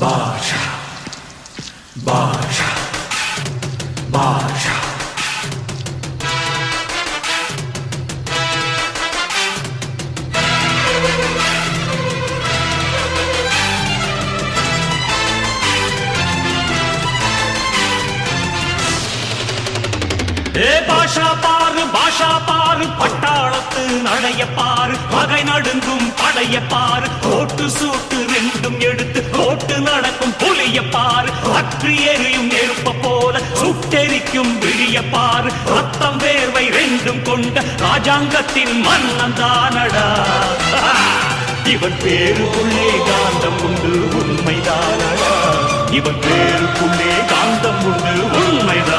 பாஷா பாஷா பாஷா ஏ பாஷா பாரு பாஷா பாரு பட்டாளத்து நடைய பாரு பகை நடுங்கும் படைய பாரு கோட்டு போட்டு நடக்கும் புலிய பார். அற்று எரியும் நெருப்ப போல சுட்டெரிக்கும் விழிய பார். ரத்தம் வேர்வை ரெண்டும் கொண்ட ராஜாங்கத்தின் மன்னன் தானடா. இவன் பேருக்குள்ளே காந்தம் உண்டு உண்மைதானடா. இவன் பேருக்குள்ளே காந்தம் உண்டு உண்மைதான்